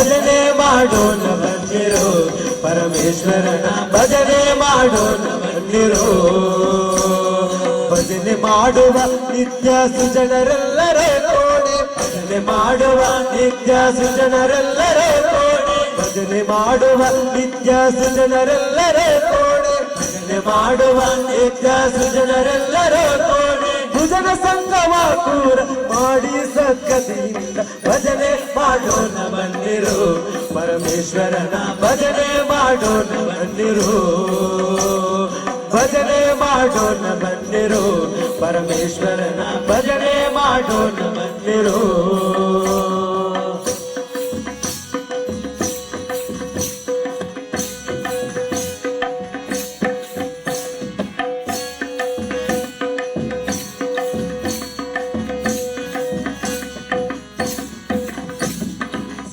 ಭಜನೆ ಮಾಡೋಣ ಬಂದಿರೋ ಪರಮೇಶ್ವರನ ಭಜನೆ ಮಾಡೋಣ ಬಂದಿರೋ ಭಜನೆ ಮಾಡುವ ನಿತ್ಯ ಸುಜನರೆಲ್ಲರೇ ನೋಡಿ. ಭಜನೆ ಮಾಡುವ ನಿತ್ಯ ಸುಜನರೆಲ್ಲರೇ ನೋಡಿ. ಭಜನೆ ಮಾಡುವ ನಿತ್ಯ ಸುಜನರೆಲ್ಲರೇ ನೋಡಿ. ಭಜನೆ ಮಾಡುವ ನಿತ್ಯ ಸುಜನರೆಲ್ಲರೇ ನೋಡಿ. ಭುಜನ ಸಂಗಮ ಕೂರ ಮಾಡಿ ಸಕ್ಕತಿಯಿಂದ ಭಜನೆ ಮಾಡೋಣ ಬಂದಿರು ಪರಮೇಶ್ವರನ ಭಜನೆ ಮಾಡೋಣ ಬಂದಿರು ಭಜನೆ ಮಾಡೋಣ ಬಂದಿರು ಪರಮೇಶ್ವರನ ಭಜನೆ ಮಾಡೋಣ ಬಂದಿರು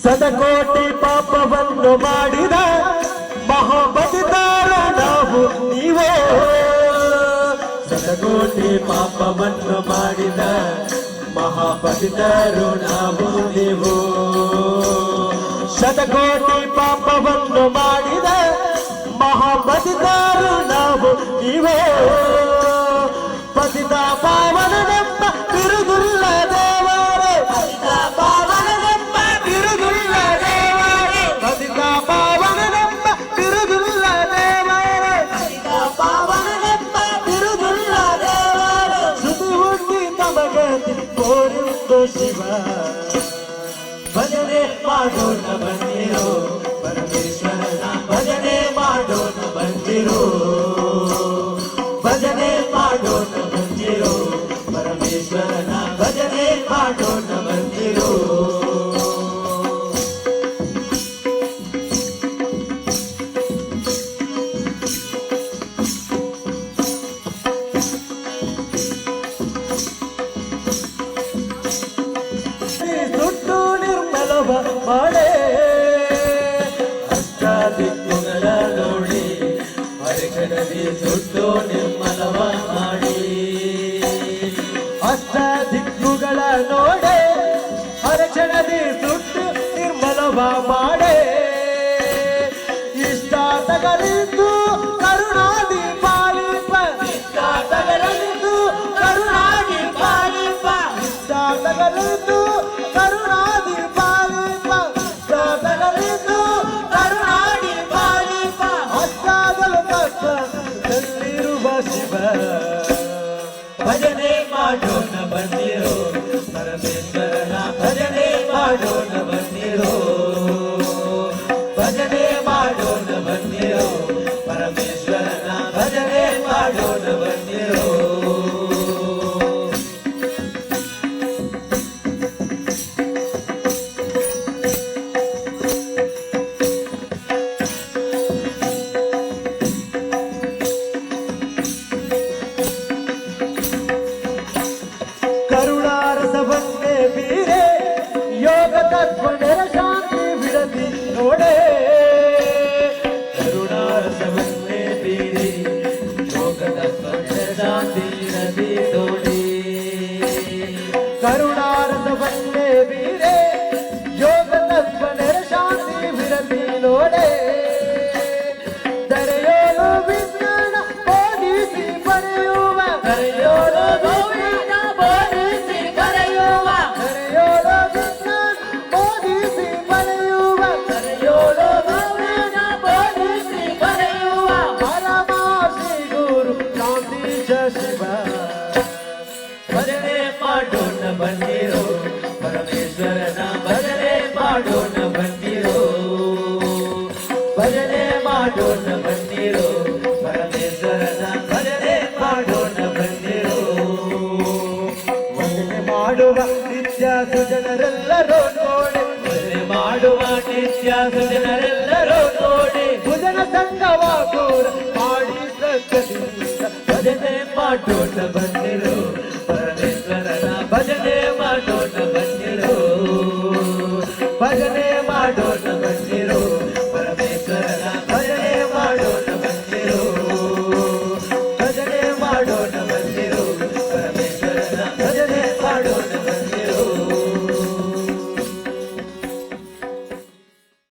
ಸದಕೋಟಿ ಪಾಪವನ್ನು ಮಾಡಿದ ಮಹಾಬಲಿದಾರ ನಾವು ನೀವೇ. ಸದಕೋಟಿ ಪಾಪವನ್ನು ಮಾಡಿದ ಮಹಾಬಲಿದಾರು ನಾವು ನೀವು. ಶತಕೋಟಿ ಪಾಪವನ್ನು ಮಾಡಿದ ಮಹಾಬಲಿದಾರು ನಾವು ನೀವೇ. ಪತಿತ ಪಾವನನೆಂಬ ಶಿವ ಭಜನೆ ಮಾಡೋಣ ಬಂದಿರೋ ನಿರ್ಮಲವ ಮಾಡೆ ಅಷ್ಟ ದಿಕ್ಕುಗಳ ನೋಡಿ ಹರಿಕಡದಿ ಸುಟ್ಟು ನಿರ್ಮಲವ ಮಾಡಿ. ಅಷ್ಟ ದಿಕ್ಕುಗಳ ನೋಡೆ ಹರಕ್ಷಣದಿ ಸುಟ್ಟು ನಿರ್ಮಲವ ಮಾಡೆ. ಕಷ್ಟದಲ್ಲಿರುವ ಶಿವ. ಭಜನೆ ಮಾಡೋಣ ಬಂದಿರೋ ಪರಮೇಶ್ವರನ. ಭಜನೆ ಮಾಡೋಣ ಬಂದಿರೋ ಕರುಣಾರಸವನ್ನೇ ಬೀರೆ ಯೋಗ ತತ್ವನೆರ ಶಾಂತಿ ಬಿಡದಿ ನೋಡೆ ಮಾಡೋಣ ಬಂದಿರೋ. ಭಜನೆ ಮಾಡೋಣ ಬಂದಿರೋ. ಪರಮೇಶ್ವರನ ಭಜನೆ ಮಾಡೋಣ ಬಂದಿರೋ. ಭಜನೆ ಮಾಡುವ ನಿತ್ಯ ಸುಜನರೆಲ್ಲರೂ ನೋಡಿ. ಭಜನೆ ಮಾಡುವ ನಿತ್ಯ ಸುಜನರೆಲ್ಲರೂ ನೋಡಿ. ಭುಜನ ಸಂಗವ ಭಜನೆ